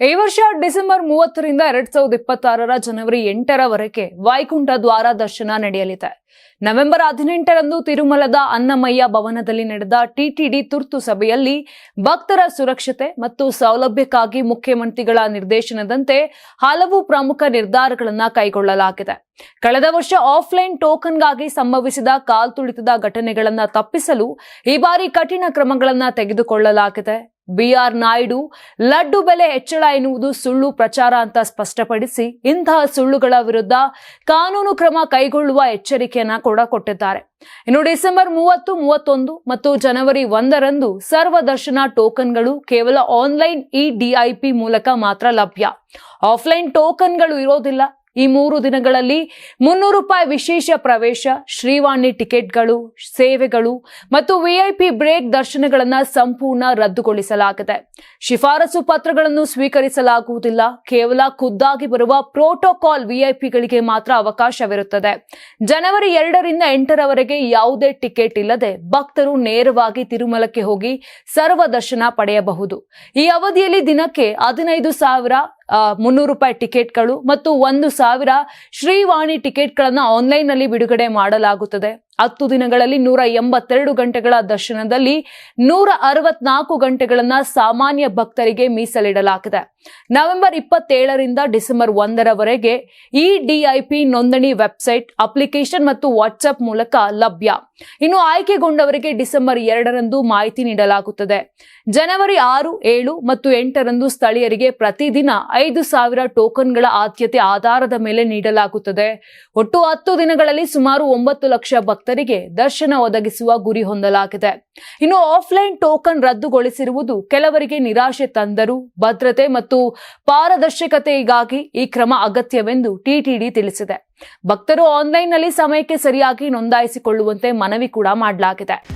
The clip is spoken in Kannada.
ಈ ವರ್ಷ ಡಿಸೆಂಬರ್ ಮೂವತ್ತರಿಂದ ಎರಡ್ ಸಾವಿರದ ಇಪ್ಪತ್ತಾರರ ಜನವರಿ ಎಂಟರವರೆಗೆ ವೈಕುಂಠ ದ್ವಾರ ದರ್ಶನ ನಡೆಯಲಿದೆ. ನವೆಂಬರ್ ಹದಿನೆಂಟರಂದು ತಿರುಮಲದ ಅನ್ನಮಯ್ಯ ಭವನದಲ್ಲಿ ನಡೆದ ಟಿಟಿಡಿ ತುರ್ತು ಸಭೆಯಲ್ಲಿ ಭಕ್ತರ ಸುರಕ್ಷತೆ ಮತ್ತು ಸೌಲಭ್ಯಕ್ಕಾಗಿ ಮುಖ್ಯಮಂತ್ರಿಗಳ ನಿರ್ದೇಶನದಂತೆ ಹಲವು ಪ್ರಮುಖ ನಿರ್ಧಾರಗಳನ್ನು ಕೈಗೊಳ್ಳಲಾಗಿದೆ. ಕಳೆದ ವರ್ಷ ಆಫ್ಲೈನ್ ಟೋಕನ್ಗಾಗಿ ಸಂಭವಿಸಿದ ಕಾಲ್ತುಳಿತದ ಘಟನೆಗಳನ್ನ ತಪ್ಪಿಸಲು ಈ ಬಾರಿ ಕಠಿಣ ಕ್ರಮಗಳನ್ನ ತೆಗೆದುಕೊಳ್ಳಲಾಗಿದೆ. ಬಿಆರ್ ನಾಯ್ಡು, ಲಡ್ಡು ಬೆಲೆ ಹೆಚ್ಚಳ ಎನ್ನುವುದು ಸುಳ್ಳು ಪ್ರಚಾರ ಅಂತ ಸ್ಪಷ್ಟಪಡಿಸಿ ಇಂತಹ ಸುಳ್ಳುಗಳ ವಿರುದ್ಧ ಕಾನೂನು ಕ್ರಮ ಕೈಗೊಳ್ಳುವ ಎಚ್ಚರಿಕೆಯನ್ನ ಕೂಡ ಕೊಟ್ಟಿದ್ದಾರೆ. ಇನ್ನು ಡಿಸೆಂಬರ್ ಮೂವತ್ತು, ಮೂವತ್ತೊಂದು ಮತ್ತು ಜನವರಿ ಒಂದರಂದು ಸರ್ವದರ್ಶನ ಟೋಕನ್ಗಳು ಕೇವಲ ಆನ್ಲೈನ್ ಇ ಡಿಐಪಿ ಮೂಲಕ ಮಾತ್ರ ಲಭ್ಯ. ಆಫ್ಲೈನ್ ಟೋಕನ್ಗಳು ಇರೋದಿಲ್ಲ. ಈ ಮೂರು ದಿನಗಳಲ್ಲಿ ಮುನ್ನೂರು ರೂಪಾಯಿ ವಿಶೇಷ ಪ್ರವೇಶ, ಶ್ರೀವಾಣಿ ಟಿಕೆಟ್ಗಳು, ಸೇವೆಗಳು ಮತ್ತು ವಿಐಪಿ ಬ್ರೇಕ್ ದರ್ಶನಗಳನ್ನು ಸಂಪೂರ್ಣ ರದ್ದುಗೊಳಿಸಲಾಗಿದೆ. ಶಿಫಾರಸು ಪತ್ರಗಳನ್ನು ಸ್ವೀಕರಿಸಲಾಗುವುದಿಲ್ಲ. ಕೇವಲ ಖುದ್ದಾಗಿ ಬರುವ ಪ್ರೋಟೋಕಾಲ್ ವಿಐಪಿಗಳಿಗೆ ಮಾತ್ರ ಅವಕಾಶವಿರುತ್ತದೆ. ಜನವರಿ ಎರಡರಿಂದ ಎಂಟರವರೆಗೆ ಯಾವುದೇ ಟಿಕೆಟ್ ಇಲ್ಲದೆ ಭಕ್ತರು ನೇರವಾಗಿ ತಿರುಮಲಕ್ಕೆ ಹೋಗಿ ಸರ್ವ ದರ್ಶನ ಪಡೆಯಬಹುದು. ಈ ಅವಧಿಯಲ್ಲಿ ದಿನಕ್ಕೆ ಹದಿನೈದು ಸಾವಿರ ಮುನ್ನೂರು ರೂಪಾಯಿ ಟಿಕೆಟ್ಗಳು ಮತ್ತು ಒಂದು ಸಾವಿರ ಶ್ರೀವಾಣಿ ಟಿಕೆಟ್ಗಳನ್ನು ಆನ್ಲೈನ್ನಲ್ಲಿ ಬಿಡುಗಡೆ ಮಾಡಲಾಗುತ್ತದೆ. ಹತ್ತು ದಿನಗಳಲ್ಲಿ ನೂರ ಎಂಬತ್ತೆರಡು ಗಂಟೆಗಳ ದರ್ಶನದಲ್ಲಿ ನೂರ ಅರವತ್ನಾಲ್ಕು ಗಂಟೆಗಳನ್ನ ಸಾಮಾನ್ಯ ಭಕ್ತರಿಗೆ ಮೀಸಲಿಡಲಾಗಿದೆ. ನವೆಂಬರ್ ಇಪ್ಪತ್ತೇಳರಿಂದ ಡಿಸೆಂಬರ್ ಒಂದರವರೆಗೆ ಈ ಡಿಐಪಿ ನೋಂದಣಿ ವೆಬ್ಸೈಟ್, ಅಪ್ಲಿಕೇಶನ್ ಮತ್ತು ವಾಟ್ಸ್ಆಪ್ ಮೂಲಕ ಲಭ್ಯ. ಇನ್ನು ಆಯ್ಕೆಗೊಂಡವರಿಗೆ ಡಿಸೆಂಬರ್ ಎರಡರಂದು ಮಾಹಿತಿ ನೀಡಲಾಗುತ್ತದೆ. ಜನವರಿ ಆರು, ಏಳು ಮತ್ತು ಎಂಟರಂದು ಸ್ಥಳೀಯರಿಗೆ ಪ್ರತಿದಿನ ಐದು ಸಾವಿರ ಟೋಕನ್ಗಳ ಆದ್ಯತೆ ಆಧಾರದ ಮೇಲೆ ನೀಡಲಾಗುತ್ತದೆ. ಒಟ್ಟು ಹತ್ತು ದಿನಗಳಲ್ಲಿ ಸುಮಾರು ಒಂಬತ್ತು ಲಕ್ಷ ಭಕ್ತರಿಗೆ ದರ್ಶನ ಒದಗಿಸುವ ಗುರಿ ಹೊಂದಲಾಗಿದೆ. ಇನ್ನು ಆಫ್ಲೈನ್ ಟೋಕನ್ ರದ್ದುಗೊಳಿಸಿರುವುದು ಕೆಲವರಿಗೆ ನಿರಾಶೆ ತಂದರೂ ಭದ್ರತೆ ಮತ್ತು ಪಾರದರ್ಶಕತೆಗಾಗಿ ಈ ಕ್ರಮ ಅಗತ್ಯವೆಂದು ಟಿಟಿಡಿ ತಿಳಿಸಿದೆ. ಭಕ್ತರು ಆನ್ಲೈನ್ನಲ್ಲಿ ಸಮಯಕ್ಕೆ ಸರಿಯಾಗಿ ನೋಂದಾಯಿಸಿಕೊಳ್ಳುವಂತೆ ಮನವಿ ಕೂಡ ಮಾಡಲಾಗಿದೆ.